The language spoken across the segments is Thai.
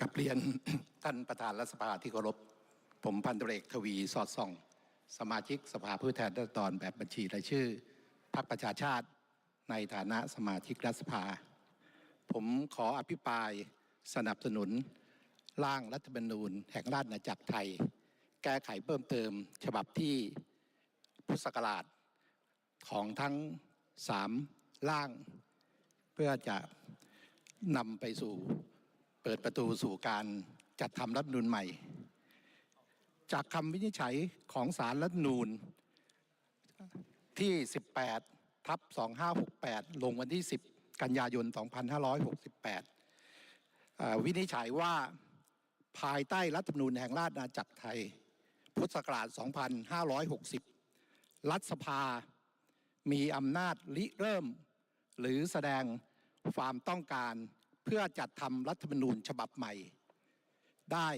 กับเรียนท่านประธานรัฐสภาที่เคารพ ผมพันตรเอกทวีสอดส่อง สมาชิกสภาผู้แทนราษฎรแบบบัญชีรายชื่อพรรคประชาชาติในฐานะสมาชิกรัฐสภา ผมขออภิปรายสนับสนุน ร่างรัฐธรรมนูญแห่งราชอาณาจักรไทย แก้ไขเพิ่มเติม ฉบับที่พุทธศักราชของทั้งสามร่าง เพื่อจะนำไปสู่ ปิดประตูสู่การจัดทำรัฐนูญใหม่ จากคำวินิจฉัยของสารรัฐนูญที่ 18 ทับ 2568 ลงวันที่ 10 กันยายน 2568 วินิจฉัยว่าภายใต้รัฐธรรมนูญแห่งราชอาณาจักรไทย พุทธศักราช 2560 รัฐสภามีอำนาจริเริ่ม หรือแสดงความต้องการ พื่อจัดทำรัฐธรรมนูญฉบับใหม่ ได้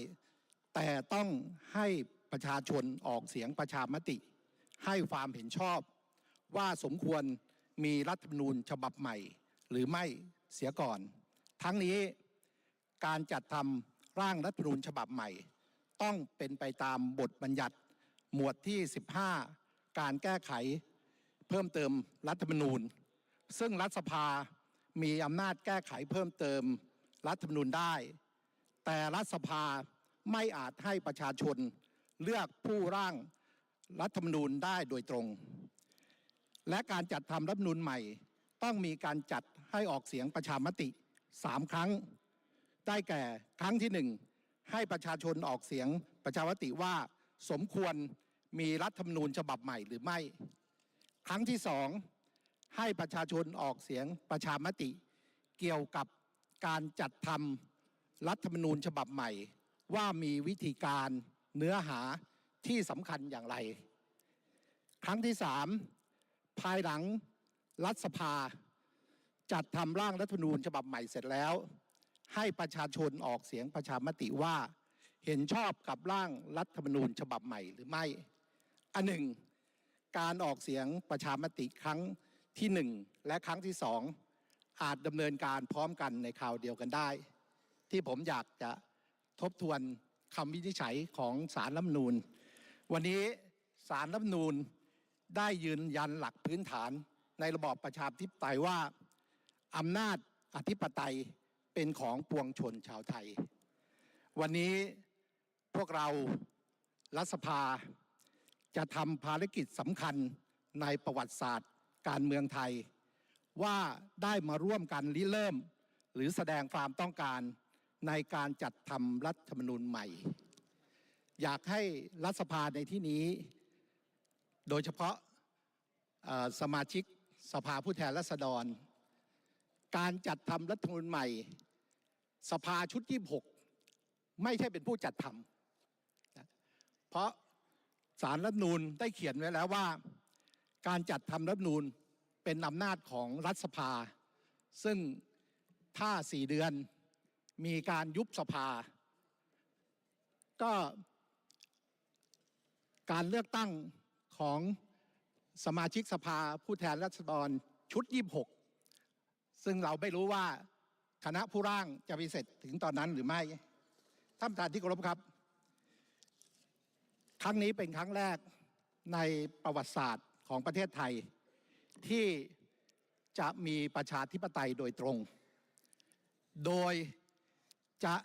แต่ต้องให้ประชาชนออกเสียงประชามติ ให้ความเห็นชอบ ว่าสมควรมีรัฐธรรมนูญฉบับใหม่ หรือไม่เสียก่อน ทั้งนี้การจัดทำร่างรัฐธรรมนูญฉบับใหม่ ต้องเป็นไปตามบทบัญญัติหมวดที่ 15 การแก้ไข เพิ่มเติมรัฐธรรมนูญ ซึ่งรัฐสภา มีอำนาจแก้ไขเพิ่มเติมรัฐธรรมนูญได้ แต่รัฐสภาไม่อาจให้ประชาชนเลือกผู้ร่างรัฐธรรมนูญได้โดยตรง และการจัดทำรัฐธรรมนูญใหม่ ต้องมีการจัดให้ออกเสียงประชามติสามครั้ง ได้แก่ครั้งที่หนึ่งให้ประชาชนออกเสียงประชามติว่าสมควรมีรัฐธรรมนูญฉบับใหม่หรือไม่ ครั้งที่สอง ให้ประชาชนออกเสียงประชามติ เกี่ยวกับการจัดทำรัฐธรรมนูญฉบับใหม่ ว่ามีวิธีการเนื้อหาที่สำคัญอย่างไร ครั้งที่สามภายหลังรัฐสภา จัดทำร่างรัฐธรรมนูญฉบับใหม่เสร็จแล้ว ให้ประชาชนออกเสียงประชามติว่าเห็นชอบกับร่างรัฐธรรมนูญฉบับใหม่หรือไม่ อันหนึ่ง การออกเสียงประชามติครั้ง ที่หนึ่งและครั้งที่สองอาจดำเนินการพร้อมกันในคราวเดียวกันได้ ที่ผมอยากจะทบทวนคำวินิจฉัยของสารรัฐนูญวันนี้สารรัฐนูญได้ยืนยันหลักพื้นฐานในระบอบประชาธิปไตยว่าอำนาจอธิปไตยเป็นของปวงชนชาวไทย วันนี้พวกเรารัฐสภาจะทำภารกิจสำคัญในประวัติศาสตร์ การเมืองไทย ว่าได้มาร่วมกันริเริ่ม หรือแสดงความต้องการในการจัดทำรัฐธรรมนูญใหม่ อยากให้รัฐสภาในที่นี้ โดยเฉพาะสมาชิกสภาผู้แทนราษฎร การจัดทำรัฐธรรมนูญใหม่ สภาชุด26ไม่ใช่เป็นผู้จัดทำเพราะสารรัฐธรรมนูลได้เขียนไว้แล้วว่า การจัดทำรัฐธรรมนูลเป็นอำนาจของรัฐสภา ซึ่งถ้าสี่เดือนมีการยุบสภา ก็การเลือกตั้งของสมาชิกสภาผู้แทนราษฎรชุด 26 ซึ่งเราไม่รู้ว่าคณะผู้ร่างจะไปเสร็จถึงตอนนั้นหรือไม่ท่านประธานที่เคารพครับ ครั้งนี้เป็นครั้งแรกในประวัติศาสตร์ ของประเทศไทยที่จะมีประชาธิปไตยโดยตรง โดยจะ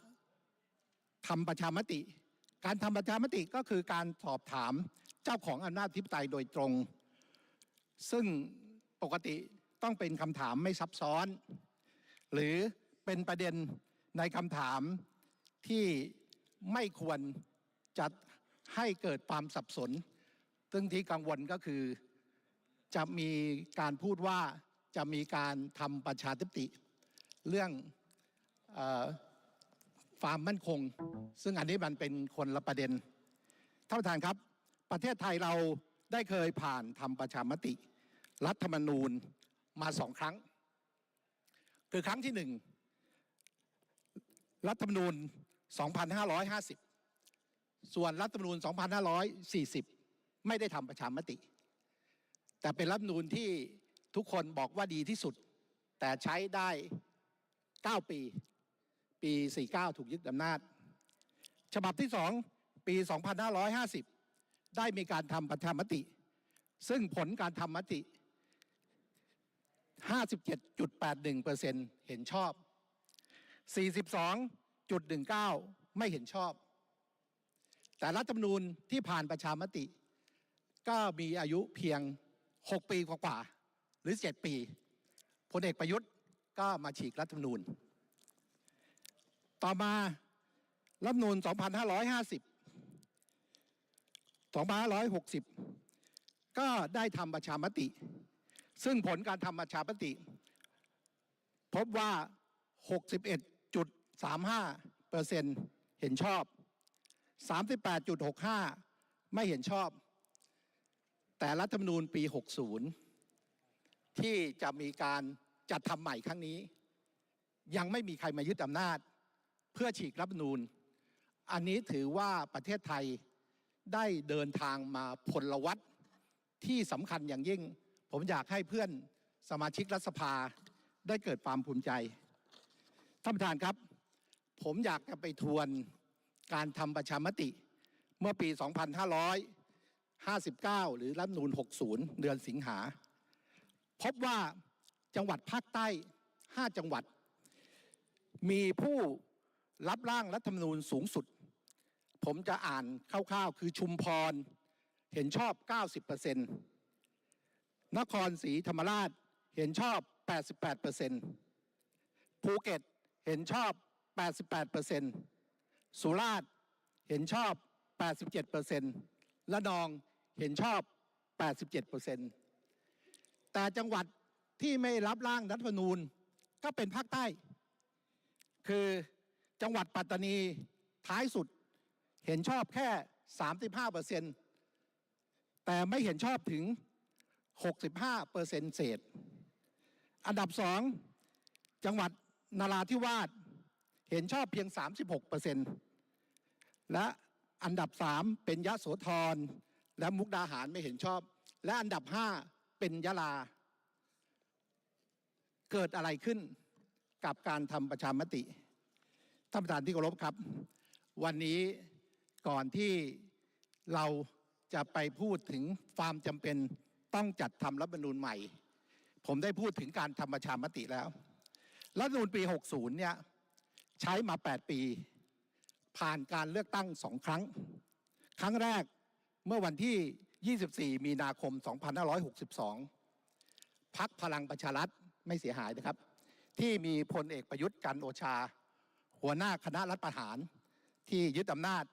ทำประชามติ การทำประชามติก็คือการสอบถามเจ้าของอำนาจธิปไตยโดยตรง ซึ่งปกติต้องเป็นคำถามไม่ซับซ้อน หรือเป็นประเด็นในคำถามที่ไม่ควรจะให้เกิดความสับสน ซึ่งที่กังวลก็คือ จะมีการพูดว่าจะมีการทำประชาธิปติ เรื่องความมั่นคง ซึ่งอันนี้มันเป็นคนละประเด็นท่านประธานครับ ประเทศไทยเราได้เคยผ่านทำประชามติ รัฐธรรมนูญมาสองครั้ง คือครั้งที่หนึ่งรัฐธรรมนูญ 2550 ส่วนรัฐธรรมนูญ 2540 ไม่ได้ทำประชามติ แต่เป็นรัฐมนูญที่ทุกคนบอกว่าดีที่สุด แต่ใช้ได้ 9 ปี ปี 49 ถูกยึดอำนาจ ฉบับที่ 2 ปี 2550 ได้มีการทำประชามติ ซึ่งผลการทำมติ 57.81%เห็นชอบ 42.19 ไม่เห็นชอบ แต่รัฐธรรมนูญที่ผ่านประชามติ ก็มีอายุเพียง 6 ปีกว่าๆหรือ 7 ปีพลเอกประยุทธ์ก็มาฉีกรัฐธรรมนูญ ต่อมารัฐธรรมนูญ 2550 2560 ก็ได้ทำประชามติ ซึ่งผลการทำประชามติ พบว่า 61.35เปอร์เซ็นต์เห็นชอบ 38.65 ไม่เห็นชอบ แต่รัฐธรรมนูญปี 60 ที่จะมีการจัดทำใหม่ครั้งนี้ ยังไม่มีใครมายึดอำนาจ เพื่อฉีกรัฐธรรมนูญอันนี้ถือว่าประเทศไทยได้เดินทางมาพลวัตที่สำคัญอย่างยิ่ง ผมอยากให้เพื่อนสมาชิกรัฐสภาได้เกิดความภูมิใจ ท่านประธานครับ ผมอยากจะไปทวนการทำประชามติเมื่อปี 2500 59 หรือรัฐมนูญ60 เดือนสิงหา พบว่าจังหวัดภาคใต้ 5 จังหวัด มีผู้รับร่างรัฐธรรมนูญสูงสุด ผมจะอ่านคร่าวๆ คือชุมพร เห็นชอบ 90%นครศรีธรรมราชเห็นชอบ 88%ภูเก็ตเห็นชอบ 88%สุราษฎร์เห็นชอบ 87% และนองเห็นชอบ 87%แต่จังหวัดที่ไม่รับร่างรัฐธรรมนูญก็เป็นภาคใต้ คือจังหวัดปัตตานีท้ายสุดเห็นชอบแค่ 35%แต่ไม่เห็นชอบถึง 65%เศษ อันดับสองจังหวัดนาราธิวาสเห็นชอบเพียง 36%และ อันดับสามเป็นยะโสธรและมุกดาหารไม่เห็นชอบ และอันดับห้าเป็นยะลา เกิดอะไรขึ้นกับการทำประชามติท่านประธานที่เคารพครับ วันนี้ก่อนที่เราจะไปพูดถึงความจำเป็นต้องจัดทำรัฐธรรมนูญใหม่ ผมได้พูดถึงการทำประชามติแล้ว รัฐธรรมนูญปี 60 เนี่ยใช้มา 8 ปี ผ่านการเลือกตั้งสองครั้ง ครั้งแรกเมื่อวันที่ 24 มีนาคม 2562 พักพลังประชารัฐไม่เสียหายนะครับ ที่มีพลเอกประยุทธ์จันโอชา หัวหน้าคณะรัฐประหารที่ยึดอำนาจ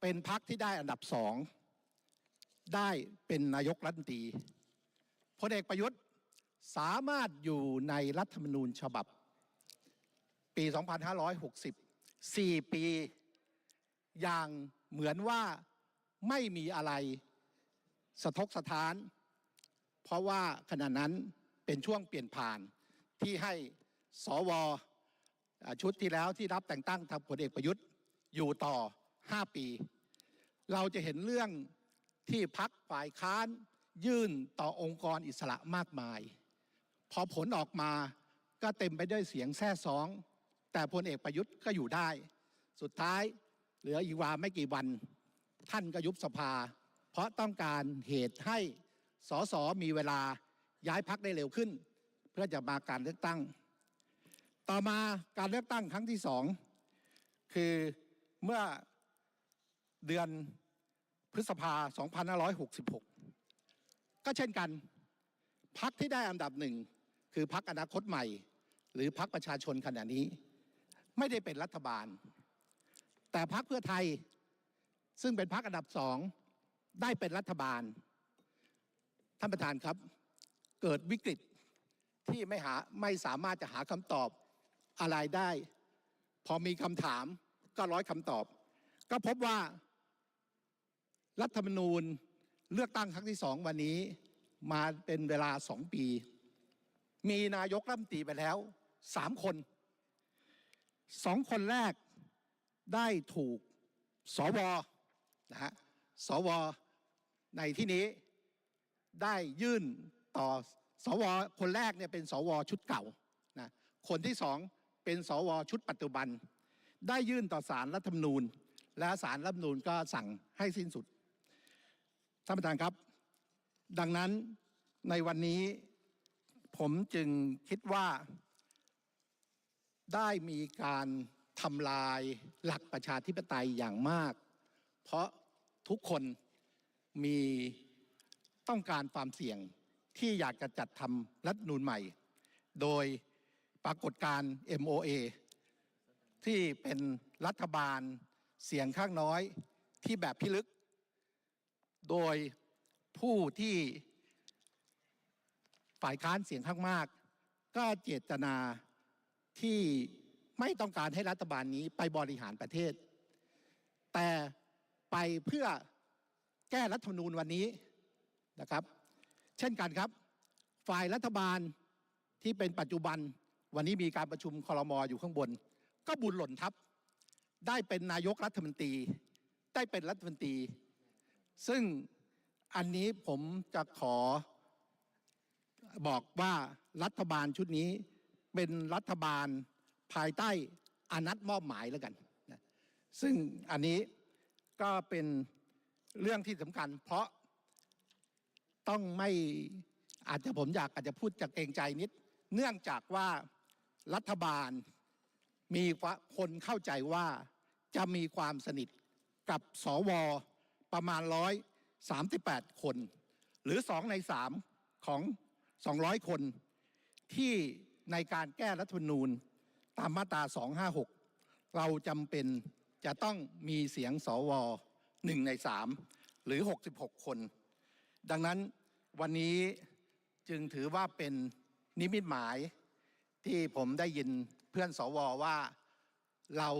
เป็นพักที่ได้อันดับสอง ได้เป็นนายกรัฐมนตรีพลเอกประยุทธ์สามารถอยู่ในรัฐธรรมนูญฉบับ ปี 2560 4ปี อย่างเหมือนว่าไม่มีอะไรสะทกสะท้าน เพราะว่าขณะนั้นเป็นช่วงเปลี่ยนผ่านที่ให้สวอชุดที่แล้วที่รับแต่งตั้งทางพลเอกประยุทธ์อยู่ต่อ 5 ปี เราจะเห็นเรื่องที่พักฝ่ายค้านยื่นต่อองค์กรอิสระมากมาย พอผลออกมาก็เต็มไปด้วยเสียงแท้ซ้อง แต่พลเอกประยุทธ์ก็อยู่ได้ สุดท้ายเหลืออีกวาไม่กี่วัน ท่านก็ยุบสภา เพราะต้องการเหตุให้สสมีเวลาย้ายพักได้เร็วขึ้น เพื่อจะมาการเลือกตั้ง ต่อมาการเลือกตั้งครั้งที่สองคือเมื่อเดือนพฤษภา 2566 ก็เช่นกัน พักที่ได้อันดับหนึ่ง คือพักอนาคตใหม่ หรือพักประชาชนขณะนี้ ไม่ได้เป็นรัฐบาล แต่พักเพื่อไทยซึ่งเป็นพักอันดับสองได้เป็นรัฐบาล ท่านประธานครับ เกิดวิกฤตที่ไม่หาไม่สามารถจะหาคำตอบอะไรได้ พอมีคำถามก็ร้อยคำตอบ ก็พบว่า รัฐธรรมนูญเลือกตั้งครั้งที่สองวันนี้ มาเป็นเวลาสองปี มีนายกรัฐมนตรีไปแล้วสามคน สองคนแรกได้ถูกสวนะฮะสวในที่นี้ได้ยื่นต่อสวคนแรกเนี่ยเป็นสวชุดเก่านะคนที่สองเป็นสวชุดปัจจุบัน ได้ยื่นต่อสารรัฐธรรมนูญ และสารรัฐธรรมนูญก็สั่งให้สิ้นสุดท่านประธานครับ ดังนั้นในวันนี้ผมจึงคิดว่า ได้มีการทำลายหลักประชาธิปไตยอย่างมาก เพราะทุกคนมีต้องการความเสี่ยงที่อยากจะจัดทำรัฐนูญใหม่ โดยปรากฏการ MOA ที่เป็นรัฐบาลเสียงข้างน้อยที่แบบพิลึก โดยผู้ที่ฝ่ายค้านเสียงข้างมาก ก็เจตนา ที่ไม่ต้องการให้รัฐบาลนี้ไปบริหารประเทศ แต่ไปเพื่อแก้รัฐธรรมนูญวันนี้นะครับ เช่นกันครับ ฝ่ายรัฐบาลที่เป็นปัจจุบันวันนี้มีการประชุมคอรมออยู่ข้างบน ก็บุญหล่นทับ ได้เป็นนายกรัฐมนตรี ได้เป็นรัฐมนตรี ซึ่งอันนี้ผมจะขอบอกว่ารัฐบาลชุดนี้ เป็นรัฐบาลภายใต้อนัดมอบหมายแล้วกันนะซึ่งอันนี้ก็เป็นเรื่องที่สำคัญ เพราะต้องไม่อาจจะผมอยากอาจจะพูดจากเองใจนิด เนื่องจากว่ารัฐบาลมีคนเข้าใจว่าจะมีความสนิทกับสวประมาณร้อยสามสิบแปดคน หรือสองในสามของสองร้อยคนที่ ในการแก้รัฐธรรมนูญตามมาตรา 256 เราจำเป็นจะต้องมีเสียงสวหนึ่งในสามหรือ 66 คน ดังนั้นวันนี้จึงถือว่าเป็นนิมิตหมายที่ผมได้ยินเพื่อนสวว่าเรา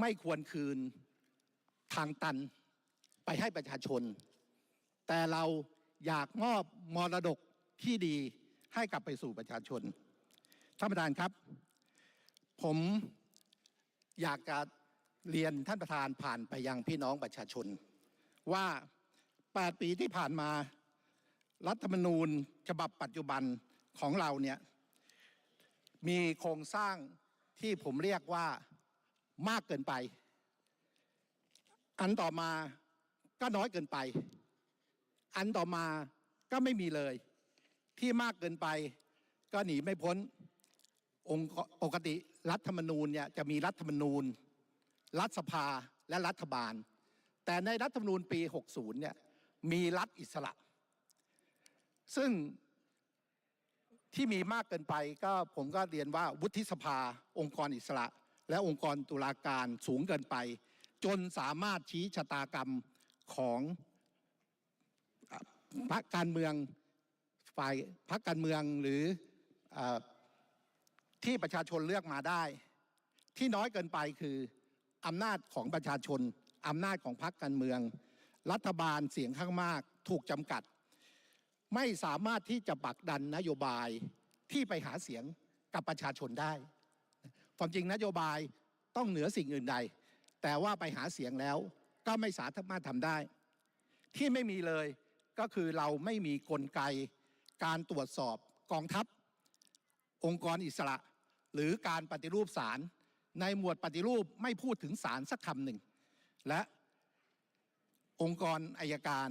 ไม่ควรคืนทางตันไปให้ประชาชน แต่เราอยากมอบมรดกที่ดี ให้กลับไปสู่ประชาชนท่านประธานครับ ผมอยากจะเรียนท่านประธานผ่านไปยังพี่น้องประชาชน ว่า 8 ปีที่ผ่านมา รัฐธรรมนูญฉบับปัจจุบันของเราเนี่ยมีโครงสร้างที่ผมเรียกว่ามากเกินไป อันต่อมาก็น้อยเกินไป อันต่อมาก็ไม่มีเลย ที่มากเกินไป ก็หนีไม่พ้นองค์ปกติรัฐธรรมนูญเนี่ยจะมีรัฐธรรมนูญ รัฐสภาและรัฐบาล แต่ในรัฐธรรมนูญปี 60 เนี่ยมีรัฐอิสระ ซึ่งที่มีมากเกินไปก็ผมก็เรียนว่าวุฒิสภา องค์กรอิสระ และองค์กรตุลาการสูงเกินไป จนสามารถชี้ชะตากรรมของพรรคการเมือง ฝ่ายพรรคการเมืองหรืออที่ประชาชนเลือกมาได้ ที่น้อยเกินไปคืออำนาจของประชาชนอำนาจของพรรคการเมือง รัฐบาลเสียงข้างมากถูกจำกัด ไม่สามารถที่จะปักดันนโยบายที่ไปหาเสียงกับประชาชนได้ ความจริงนโยบายต้องเหนือสิ่งอื่นใด แต่ว่าไปหาเสียงแล้วก็ไม่สามารถทำได้ ที่ไม่มีเลยก็คือเราไม่มีกลไก การตรวจสอบกองทัพ องค์กรอิสระ หรือการปฏิรูปศาลในหมวดปฏิรูปไม่พูดถึงศาลสักคำหนึ่ง และองค์กรอายการ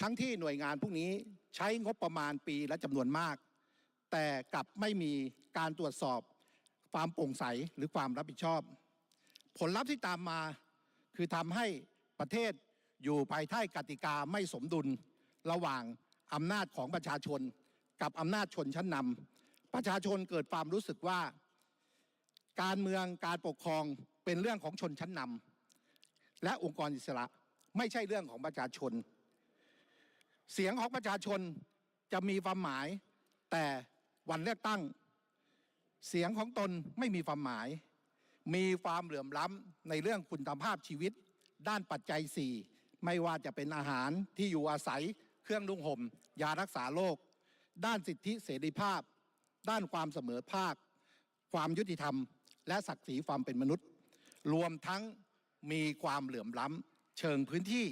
ทั้งที่หน่วยงานพวกนี้ใช้งบประมาณปีและจำนวนมาก แต่กลับไม่มีการตรวจสอบความโปร่งใสหรือความรับผิดชอบ ผลลัพธ์ที่ตามมาคือทำให้ประเทศอยู่ภายใต้กติกาไม่สมดุลระหว่าง อำนาจของประชาชนกับอำนาจชนชั้นนำประชาชนเกิดความรู้สึกว่า การเมืองการปกครองเป็นเรื่องของชนชั้นนำและองค์กรอิสระไม่ใช่เรื่องของประชาชน เสียงของประชาชนจะมีความหมาย แต่วันเลือกตั้ง เสียงของตนไม่มีความหมาย มีความเหลื่อมล้ำในเรื่องคุณภาพชีวิต ด้านปัจจัยสี่ไม่ว่าจะเป็นอาหารที่อยู่อาศัย เครื่องนุ่งห่มยารักษาโรคด้านสิทธิเสรีภาพ ด้านความเสมอภาค ความยุติธรรม และศักดิ์ศรีความเป็นมนุษย์ รวมทั้งมีความเหลื่อมล้ำเชิงพื้นที่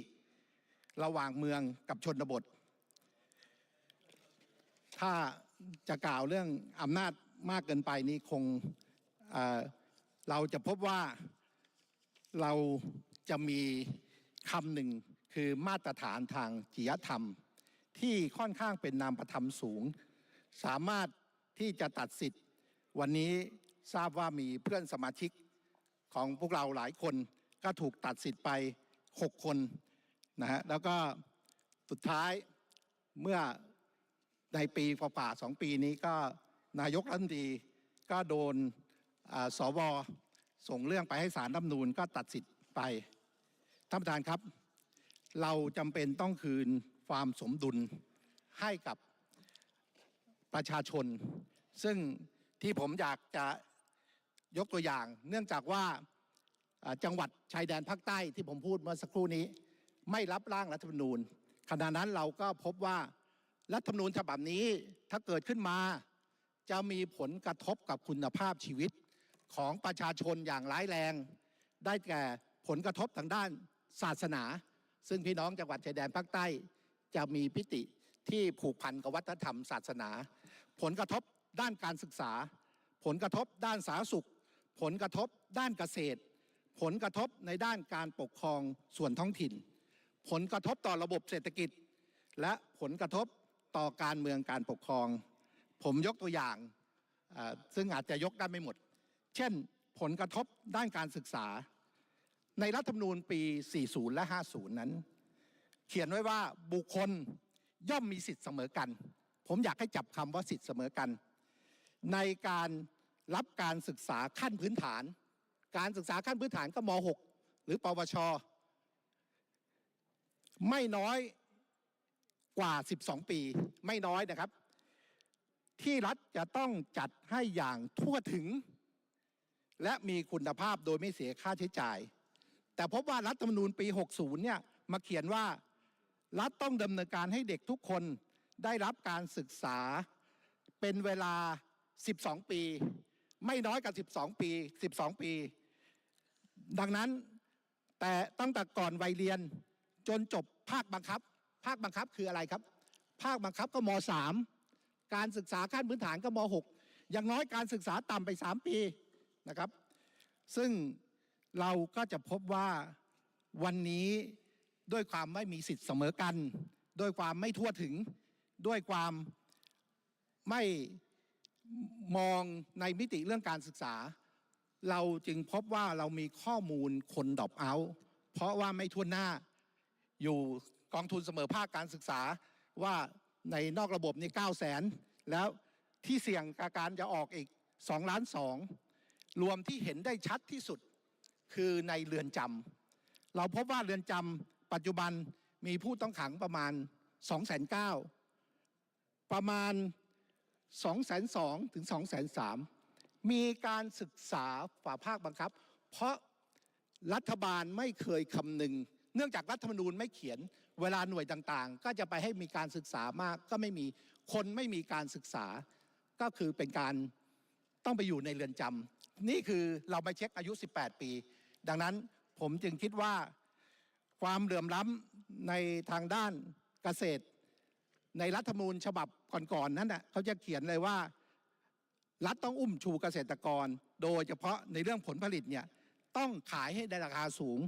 ระหว่างเมืองกับชนบท ถ้าจะกล่าวเรื่องอำนาจมากเกินไปนี่คงเเราจะพบว่าเราจะมีคำหนึ่งคือมาตรฐานทางจริยธรรม ที่ค่อนข้างเป็นนามประธรรมสูง สามารถที่จะตัดสิทธิ์ วันนี้ทราบว่ามีเพื่อนสมาชิกของพวกเราหลายคนก็ถูกตัดสิทธิ์ไป 6 คนนะฮะแล้วก็สุดท้ายเมื่อในปีกว่าสองปีนี้ก็นายกรัฐมนตรีก็โดนสวส่งเรื่องไปให้สารรัฐมนูญก็ตัดสิทธิ์ไปท่านประธานครับ เราจำเป็นต้องคืน ความสมดุลให้กับประชาชน ซึ่งที่ผมอยากจะยกตัวอย่าง เนื่องจากว่าจังหวัดชายแดนภาคใต้ที่ผมพูดเมื่อสักครู่นี้ ไม่รับร่างรัฐธรรมนูญขณะนั้นเราก็พบว่ารัฐธรรมนูญฉบับนี้ถ้าเกิดขึ้นมา จะมีผลกระทบกับคุณภาพชีวิตของประชาชนอย่างร้ายแรง ได้แก่ผลกระทบทางด้านศาสนา ซึ่งพี่น้องจังหวัดชายแดนภาคใต้ จะมีพิติที่ผูกพันกับวัฒนธรรมศาสนา ผลกระทบด้านการศึกษา ผลกระทบด้านสาธารณสุข ผลกระทบด้านเกษตร ผลกระทบในด้านการปกครองส่วนท้องถิ่น ผลกระทบต่อระบบเศรษฐกิจ และผลกระทบต่อการเมืองการปกครอง ผมยกตัวอย่างซึ่งอาจจะยกได้ไม่หมด เช่น ผลกระทบด้านการศึกษา ในรัฐธรรมนูญปี 40 และ 50 นั้น เขียนไว้ว่าบุคคลย่อมมีสิทธิ์เสมอกัน ผมอยากให้จับคำว่าสิทธิ์เสมอกัน ในการรับการศึกษาขั้นพื้นฐาน การศึกษาขั้นพื้นฐานก็ม .6 หรือปวช ไม่น้อยกว่า 12 ปี ไม่น้อยนะครับ ที่รัฐจะต้องจัดให้อย่างทั่วถึง และมีคุณภาพโดยไม่เสียค่าใช้จ่าย แต่พบว่ารัฐธรรมนูญปี 60 เนี่ยมาเขียนว่า รัฐต้องดำเนินการให้เด็กทุกคนได้รับการศึกษาเป็นเวลา 12 ปี ไม่น้อยกว่า12 ปี 12 ปี ดังนั้นแต่ตั้งแต่ก่อนวัยเรียนจนจบภาคบังคับ ภาคบังคับคืออะไรครับ ภาคบังคับก็ม .3 การศึกษาขั้นพื้นฐานก็ม .6 อย่างน้อยการศึกษาต่ำไป 3 ปีนะครับ ซึ่งเราก็จะพบว่าวันนี้ ด้วยความไม่มีสิทธิ์เสมอกัน ด้วยความไม่ทั่วถึง ด้วยความไม่มองในมิติเรื่องการศึกษา เราจึงพบว่าเรามีข้อมูลคนดอปเอา เพราะว่าไม่ทั่วหน้าอยู่กองทุนเสมอภาคการศึกษาว่าในนอกระบบนี่9 0 0 0 0 0แล้วที่เสี่ยงกับการจะออกอีก2ล้าน2รวมที่เห็นได้ชัดที่สุดคือในเรือนจำเราพบว่าเรือนจำ ปัจจุบันมีผู้ต้องขังประมาณ2 9 0 0 0ประมาณ2 2 0 0 0ถึง2 3 0 0 0มีการศึกษาฝ่าภาคบังคับ เพราะรัฐบาลไม่เคยคำนึง เนื่องจากรัฐธรรมนูญไม่เขียนเวลาหน่วยต่างๆ ก็จะไปให้มีการศึกษามาก ก็ไม่มีคนไม่มีการศึกษา ก็คือเป็นการต้องไปอยู่ในเรือนจำนี่คือเราไปเช็คอายุ 18 ปี ดังนั้นผมจึงคิดว่า ความเหลื่อมล้ำในทางด้านเกษตร ในรัฐธรรมนูญฉบับก่อนๆนั้นนะเขาจะเขียนเลยว่า รัฐต้องอุ้มชูเกษตรกร โดยเฉพาะในเรื่องผลผลิตเนี่ยต้องขายให้ได้ราคาสูง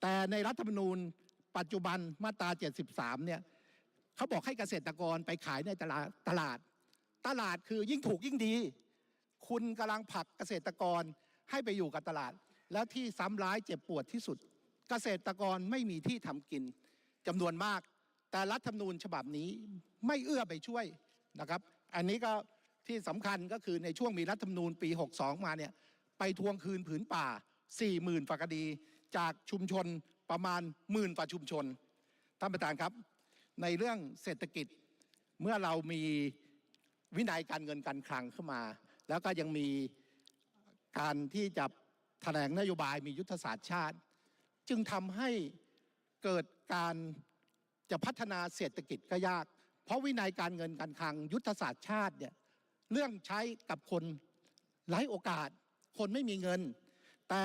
แต่ในรัฐธรรมนูญปัจจุบันมาตรา 73 เนี่ยเขาบอกให้เกษตรกรไปขายในตลาดตลาด ตลาดคือยิ่งถูกยิ่งดี คุณกำลังผลักเกษตรกรให้ไปอยู่กับตลาด แล้วที่ซ้ำร้ายเจ็บปวดที่สุด เกษตรกรไม่มีที่ทำกินจำนวนมาก แต่รัฐธรรมนูญฉบับนี้ไม่เอื้อไปช่วยนะครับ อันนี้ก็ที่สำคัญก็คือในช่วงมีรัฐธรรมนูญปี 62 มาเนี่ยไปทวงคืนผืนป่า 40,000ฝ่าคดี จากชุมชนประมาณหมื่นฝ่าชุมชนท่านประธานครับ ในเรื่องเศรษฐกิจเมื่อเรามีวินัยการเงินการคลังเข้ามา แล้วก็ยังมีการที่จะแถลงนโยบายมียุทธศาสตร์ชาติ จึงทำให้เกิดการจะพัฒนาเศรษฐกิจก็ยาก เพราะวินัยการเงินการคลังยุทธศาสตร์ชาติเนี่ยเรื่องใช้กับคนไร้โอกาส คนไม่มีเงิน แต่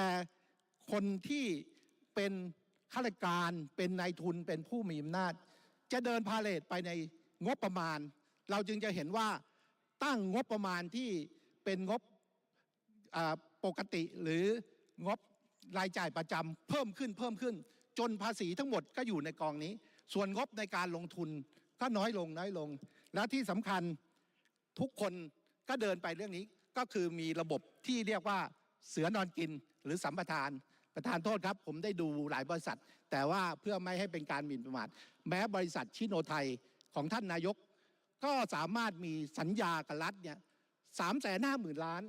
คนที่เป็นข้าราชการเป็นนายทุนเป็นผู้มีอำนาจ จะเดินพาเลทไปในงบประมาณ เราจึงจะเห็นว่าตั้งงบประมาณที่เป็นงบปกติหรืองบ รายจ่ายประจำเพิ่มขึ้นเพิ่มขึ้น จนภาษีทั้งหมดก็อยู่ในกองนี้ ส่วนงบในการลงทุนก็น้อยลงน้อยลง และที่สำคัญทุกคนก็เดินไปเรื่องนี้ก็คือมีระบบที่เรียกว่าเสือนอนกินหรือสัมปทานประธานโทษครับ ผมได้ดูหลายบริษัท แต่ว่าเพื่อไม่ให้เป็นการหมิ่นประมาทแม้บริษัทชิโนไทยของท่านนายก ก็สามารถมีสัญญากับรัฐเนี่ยสามแสนห้าหมื่นล้าน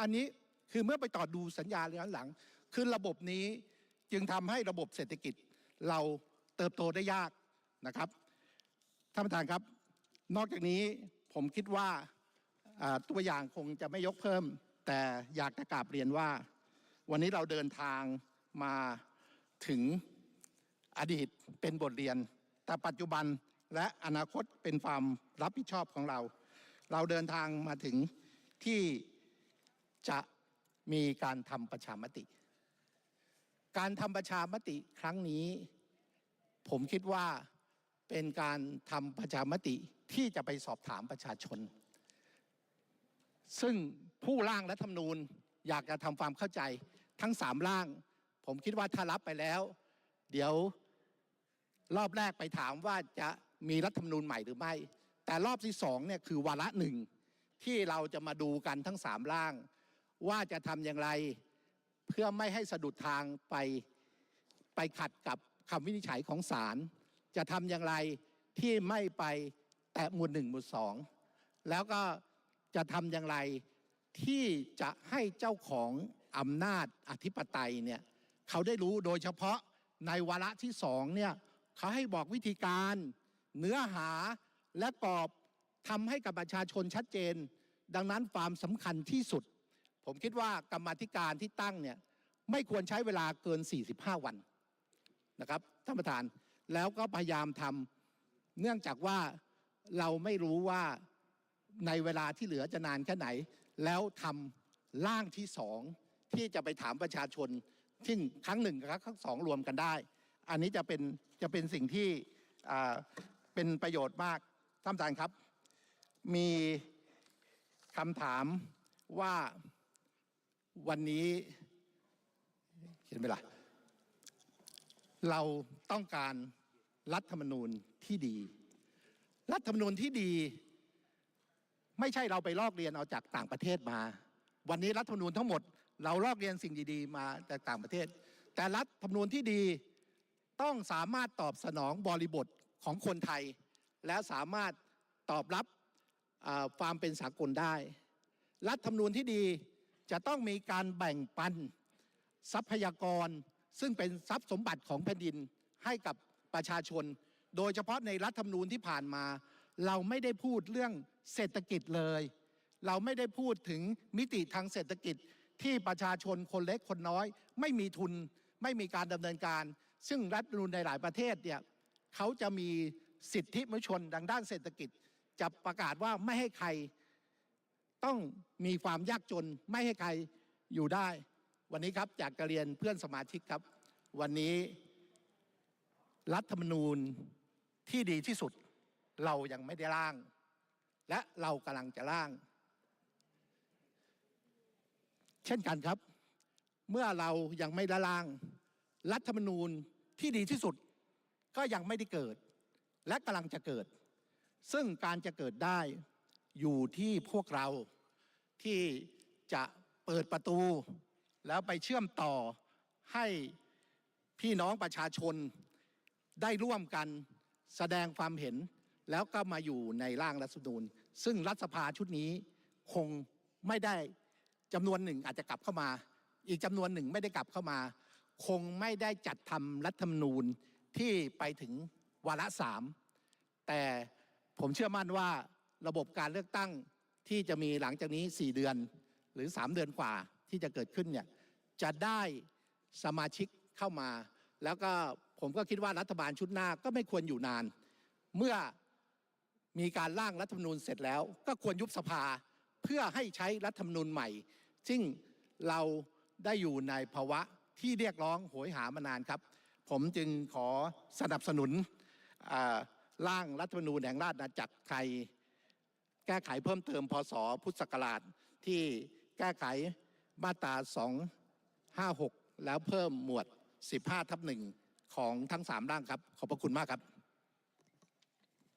อันนี้คือเมื่อไปต่อดูสัญญาย้อนหลัง คือระบบนี้จึงทำให้ระบบเศรษฐกิจเราเติบโตได้ยากนะครับท่านประธานครับ นอกจากนี้ผมคิดว่าอ่าตัวอย่างคงจะไม่ยกเพิ่ม แต่อยากจะกราบเรียนว่า วันนี้เราเดินทางมาถึงอดีตเป็นบทเรียน แต่ปัจจุบันและอนาคตเป็นความรับผิดชอบของเรา เราเดินทางมาถึงที่จะมีการทำประชามติ การทำประชามติครั้งนี้ ผมคิดว่าเป็นการทำประชามติที่จะไปสอบถามประชาชน ซึ่งผู้ร่างรัฐธรรมนูญอยากจะทำความเข้าใจทั้งสามร่าง ผมคิดว่าถ้ารับไปแล้ว เดี๋ยวรอบแรกไปถามว่าจะมีรัฐธรรมนูญใหม่หรือไม่ แต่รอบที่สองเนี่ยคือวาระหนึ่งที่เราจะมาดูกันทั้งสามร่าง ว่าจะทำอย่างไร เพื่อไม่ให้สะดุดทางไปไปขัดกับคำวินิจฉัยของศาลจะทำอย่างไรที่ไม่ไปแตะหมวดหนึ่งหมวดสองแล้วก็จะทำอย่างไรที่จะให้เจ้าของอำนาจอธิปไตยเนี่ยเขาได้รู้โดยเฉพาะในวาระที่สองเนี่ยเขาให้บอกวิธีการเนื้อหาและกรอบทำให้กับประชาชนชัดเจน ดังนั้นความสำคัญที่สุด ผมคิดว่ากรรมธิการที่ตั้งเนี่ยไม่ควรใช้เวลาเกิน 45 วันนะครับท่านประธานแล้วก็พยายามทำเนื่องจากว่าเราไม่รู้ว่าในเวลาที่เหลือจะนานแค่ไหน แล้วทำร่างที่สองที่จะไปถามประชาชนซึ่งครั้งหนึ่งกับครั้งสองรวมกันได้ อันนี้จะเป็นจะเป็นสิ่งที่เป็นประโยชน์มากท่านประธานครับ มีคำถามว่า วันนี้เห็นไหมล่ะเราต้องการรัฐธรรมนูญที่ดี รัฐธรรมนูญที่ดี ไม่ใช่เราไปลอกเรียนเอาจากต่างประเทศมา วันนี้รัฐธรรมนูญทั้งหมด เราลอกเรียนสิ่งดีๆมาจากต่างประเทศ แต่รัฐธรรมนูญที่ดีต้องสามารถตอบสนองบริบทของคนไทย และสามารถตอบรับความเป็นสากลได้ รัฐธรรมนูญที่ดี จะต้องมีการแบ่งปันทรัพยากร ซึ่งเป็นทรัพย์สมบัติของแผ่นดินให้กับประชาชน โดยเฉพาะในรัฐธรรมนูญที่ผ่านมา เราไม่ได้พูดเรื่องเศรษฐกิจเลย เราไม่ได้พูดถึงมิติทางเศรษฐกิจที่ประชาชนคนเล็กคนน้อย ไม่มีทุนไม่มีการดำเนินการ ซึ่งรัฐธรรมนูญในหลายประเทศเนี่ยเขาจะมีสิทธิมนุษยชนดังด้านเศรษฐกิจจะประกาศว่าไม่ให้ใคร ต้องมีความยากจนไม่ให้ใครอยู่ได้ วันนี้ครับอยากจะเรียนเพื่อนสมาชิกครับ วันนี้ รัฐธรรมนูญที่ดีที่สุดเรายังไม่ได้ร่าง และเรากำลังจะร่าง เช่นกันครับ เมื่อเรายังไม่ได้ร่าง รัฐธรรมนูญที่ดีที่สุด ก็ยังไม่ได้เกิด และกำลังจะเกิด ซึ่งการจะเกิดได้ อยู่ที่พวกเราที่จะเปิดประตู แล้วไปเชื่อมต่อให้พี่น้องประชาชนได้ร่วมกันแสดงความเห็น แล้วก็มาอยู่ในร่างรัฐธรรมนูญ ซึ่งรัฐสภาชุดนี้คงไม่ได้จำนวนหนึ่งอาจจะกลับเข้ามา อีกจำนวนหนึ่งไม่ได้กลับเข้ามา คงไม่ได้จัดทำรัฐธรรมนูญที่ไปถึงวาระสามแต่ผมเชื่อมั่นว่า ระบบการเลือกตั้งที่จะมีหลังจากนี้ 4 เดือนหรือ 3 เดือนกว่าที่จะเกิดขึ้นเนี่ยจะได้สมาชิกเข้ามา แล้วก็ผมก็คิดว่ารัฐบาลชุดหน้าก็ไม่ควรอยู่นาน เมื่อมีการร่างรัฐธรรมนูญเสร็จแล้ว ก็ควรยุบสภาเพื่อให้ใช้รัฐธรรมนูญใหม่ ซึ่งเราได้อยู่ในภาวะที่เรียกร้องโหยหามานานครับ ผมจึงขอสนับสนุนร่างรัฐธรรมนูญแห่งราชอาณาจักรไทย แก้ไขเพิ่มเติมพศพุทธศักราชที่แก้ไขมาตรา256 แล้วเพิ่มหมวด 15ทับหนึ่งของทั้ง 3 ร่างครับ ขอบพระคุณมากครับ